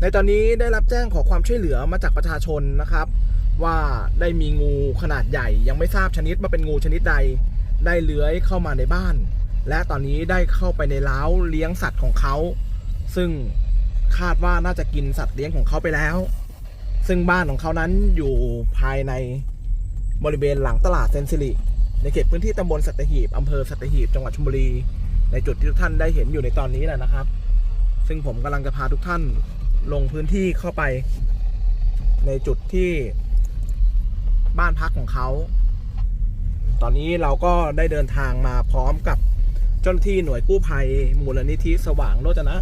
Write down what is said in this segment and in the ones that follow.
ในตอนนี้ได้รับแจ้งขอความช่วยเหลือมาจากประชาชนนะครับ ว่าได้มีงูขนาดใหญ่ ยังไม่ทราบชนิดว่าเป็นงูชนิดใด ได้เลื้อยเข้ามาในบ้าน และตอนนี้ได้เข้าไปในเล้าเลี้ยงสัตว์ของเขา ซึ่งคาดว่าน่าจะกินสัตว์เลี้ยงของเขาไปแล้ว ซึ่งบ้านของเขานั้นอยู่ภายในบริเวณหลังตลาดเซนซิลิในเขตพื้นที่ตำบลสัตหีบอำเภอสัตหีบจังหวัดชลบุรี ในจุดที่ทุกท่านได้เห็นอยู่ในตอนนี้แหละนะครับ ซึ่งผมกำลังจะพาทุกท่าน ลงพื้นที่เข้าไป ในจุดที่บ้านพักของเขา ตอนนี้เราก็ได้เดินทางมาพร้อมกับเจ้าหน้าที่หน่วยกู้ภัย มูลนิธิสว่างโรจนะ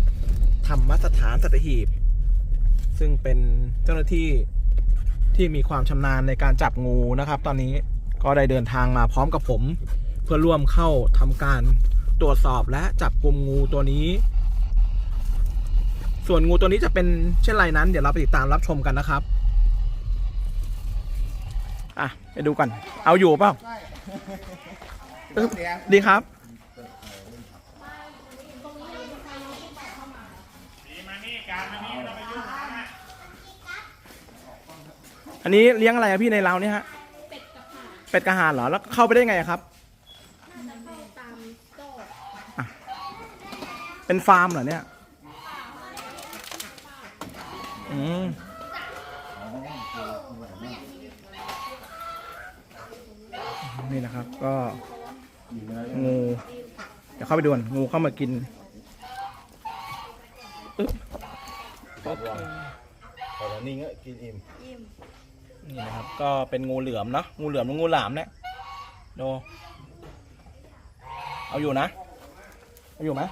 ธรรมสถานสัตหีบ ซึ่งเป็นเจ้าหน้าที่ที่มีความชำนาญในการจับงูนะครับ ตอนนี้ก็ได้เดินทางมาพร้อมกับผม เพื่อร่วมเข้าทำการตรวจสอบและจับกลุ่มงูตัวนี้ ส่วนงูตัวนี้จะเป็นเช่นไรนั้น เดี๋ยวเราไปติดตามรับชมกันนะครับ อะ ไปดูกัน เอาอยู่เปล่าอึ๊บดีครับ อันนี้เลี้ยงอะไรอะพี่ในเราเนี่ยฮะ เป็ดกระห่านเหรอ แล้วเข้าไปได้ไงอะครับตามโต๊ะเป็นฟาร์มเหรอเนี่ย อืมนี่นะครับ ก็งูเดี๋ยวเข้าไปดูกันงูเข้ามากินอึ๊บโอเคพอแล้วนี่ก็กินอิ่มนี่นะครับ ก็เป็นงูเหลือมเนาะงูเหลือมหรืองูหลามเนี่ยดูเอาอยู่นะ เอาอยู่ไหม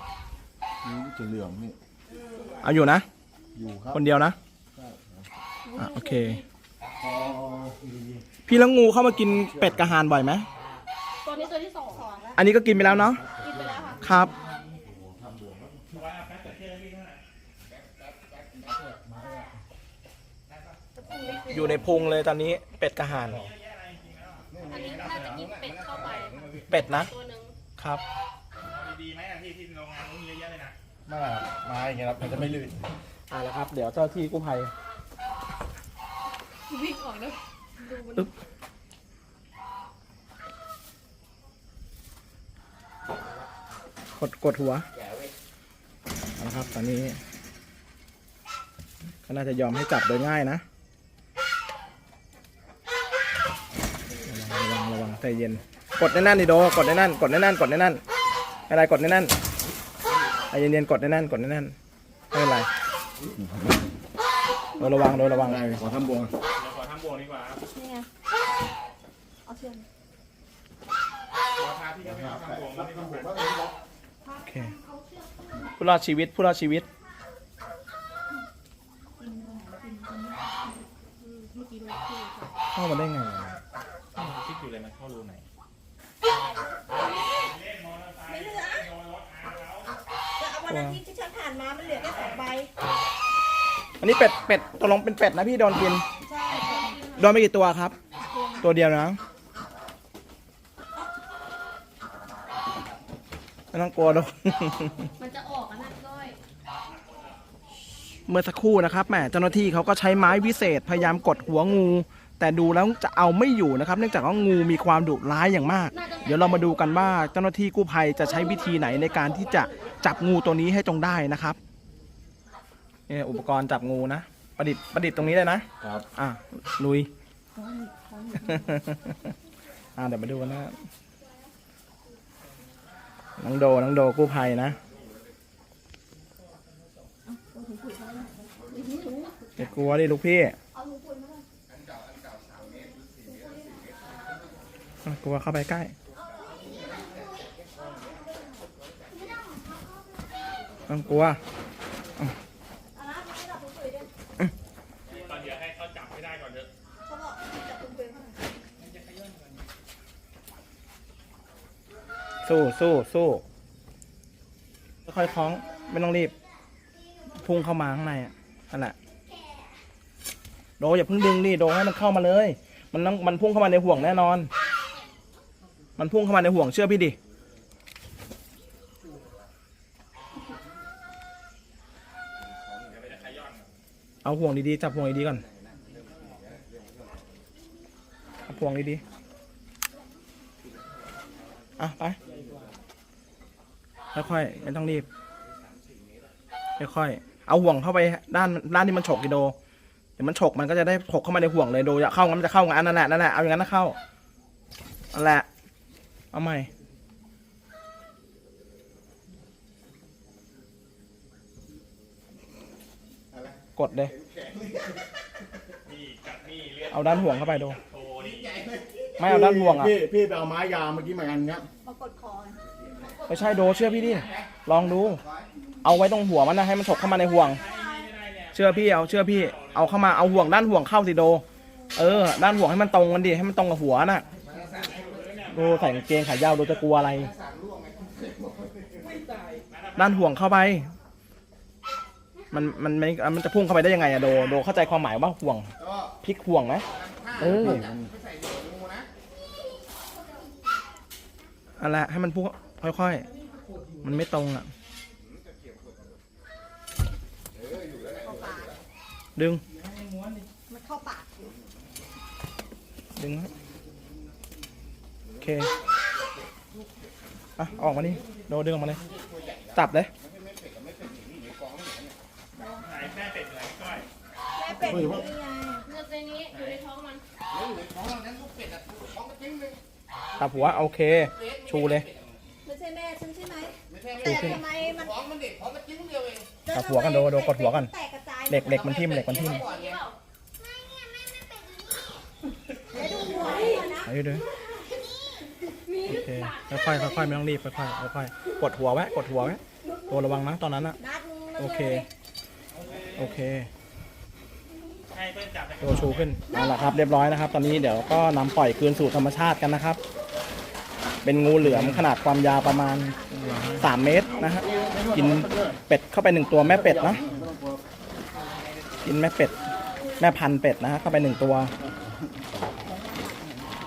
นี่จะเหลืองนี่ เอาอยู่นะ อยู่ครับ คนเดียวนะ อะโอเคพอพี่แล้วงูเข้ามากินเป็ดกระหานบ่อยไหม ตัวนี้ตัวที่สองสองแล้วอันนี้ก็กินไปแล้วเนาะ กินไปแล้วค่ะ ครับ อยู่ในพุงเลยตอนนี้เป็ดกระหาน อันนี้น่าจะกินเป็ดเข้าไปเป็ดนะ ตัวหนึ่งครับ ดีไหมอะที่ที่โรงงานนู้นเยอะแยะเลยนะมามาอย่างเงี้ยครับมันจะไม่ลื่น อ่าแล้วครับ เดี๋ยวเจ้าที่กู้ภัย วิ่งออกแล้วดูมันอึ๊บกดกดหัวเอาละครับ ตอนนี้ ก็น่าจะยอมให้จับโดยง่ายนะระวังระวังระวังใจเย็น กดแน่นๆดิโด กดแน่นๆกดแน่นๆกดแน่นๆไม่เป็นไรกดแน่นๆใจเย็นๆกดแน่นๆกดแน่นๆไม่เป็นไร โดนระวังโดนระวังได้ขอทำบวงเดี๋ยวขอทำบวงดีกว่าครับนี่ไงเอาเชือกขอทาที่ยังไม่เอาทำบวงแล้วนี่ต้องแบบโอเคผู้รอดชีวิตผู้รอดชีวิตเข้ามาได้ไงวะคิดอยู่เลยมันเข้ารูไหนวันอาทิตย์ที่ฉันผ่านมา มันเหลือแค่สองใบ อันนี้เป็ดเป็ดตกลงเป็นเป็ดนะพี่โดนกิน ใช่โดนไปกี่ตัวครับ ตัวเดียวนะไม่ต้องกลัวโดนมันจะออกอะนะก้อยเมื่อสักครู่นะครับแหมเจ้าหน้าที่เขาก็ใช้ไม้วิเศษพยายามกดหัวงู แต่ดูแล้วจะเอาไม่อยู่นะครับ เนื่องจากว่างูมีความดุร้ายอย่างมาก เดี๋ยวเรามาดูกันว่าเจ้าหน้าที่กู้ภัยจะใช้วิธีไหนในการที่จะจับงูตัวนี้ให้จงได้นะครับ เนี่ยอุปกรณ์จับงูนะ ประดิษฐ์ประดิษฐ์ตรงนี้เลยนะ ครับ อะลุย อ่าเดี๋ยวมาดูกันนะน้องโดน้องโดกู้ภัยนะอย่ากลัวดิลูกพี่อะกลัวเข้าไปใกล้ต้องกลัว ตอนเดี๋ยวให้เขาจับให้ได้ก่อนเถอะ สู้สู้สู้ค่อยๆคล้องไม่ต้องรีบ พุ่งเข้ามาข้างในอะนั่นแหละโดอย่าเพิ่งดึงดิโดให้มันเข้ามาเลย มันต้องมันพุ่งเข้ามาในห่วงแน่นอน มันพุ่งเข้ามาในห่วงเชื่อพี่ดิเอาห่วงดีๆจับห่วงดีๆก่อนจับห่วงดีๆ อะไป ค่อยๆ ไม่ต้องรีบ ค่อยๆ เอาห่วงเข้าไปด้านด้านที่มันฉกกิโด เดี๋ยวมันฉกมันก็จะได้ฉกเข้ามาในห่วงเลยโดอย่าเข้างั้นมันจะเข้างั้นนั่นแหละนั่นแหละเอาอย่างนั้นนะเข้านั่นแหละ เอาใหม่กดเลยนี่กัดนี่เอเอาด้านห่วงเข้าไปดโตนี่ ไม่เอาด้านห่วงอะ พี่พี่ไปเอาไม้ยาวเมื่อกี้เหมือนกันครับมากดคอไม่ใช่โดเชื่อพี่ดิ ลองดู เอาไว้ตรงหัวมันนะให้มันฉกเข้ามาในห่วง เชื่อพี่เอาเชื่อพี่ เอาเข้ามาเอาห่วงด้านห่วงเข้าสิโด เออ ด้านห่วงให้มันตรงกันดิให้มันตรงกับหัวน่ะโดใส่กางเกงขายาวโดจะกลัวอะไร ด้านห่วงเข้าไป มันมันไม่มันจะพุ่งเข้าไปได้ยังไงอะโด โดเข้าใจความหมายว่าห่วงพลิกห่วงไหมเออ เอะไรให้มันพุ่งค่อยๆ มันไม่ตรงอะ ดึง มันเข้าปากดึงครับโอเค อะ ออกมานี่โดดึงออกมาเลยจับเลยแม่เป็ดเลยก้อยแม่เป็ดอยู่ในี่ไงเลือกในนี้อยู่ในท้องมันทิ้งเลย จับหัวโอเค ชูเลยไม่ใช่แม่ฉันใช่ไหมชูแต่ขึ้นทำไมมันจับหัวกันโดโดกดหัวกันแตกกระจายเหล็กเหล็กมันทิ่มเหล็กมันทิ่มนี่เปล่าแล้วดูหัวมันนะเอาดูโอเคค่อยๆค่อยๆไม่ต้องรีบค่อยๆค่อยๆกดหัวไว้กดหัวไว้โดระวังนะตอนนั้นอะนัดโอเคโอเค ให้เพื่อนจับไป โดชูขึ้นเอาละครับเรียบร้อยนะครับ ตอนนี้เดี๋ยวก็นำปล่อยคืนสู่ธรรมชาติกันนะครับ เป็นงูเหลือมขนาดความยาวประมาณ 3 เมตรนะฮะกินเป็ดเข้าไปหนึ่งตัวแม่เป็ดนะกินแม่เป็ด แม่พันธุ์เป็ดนะฮะเข้าไปหนึ่งตัว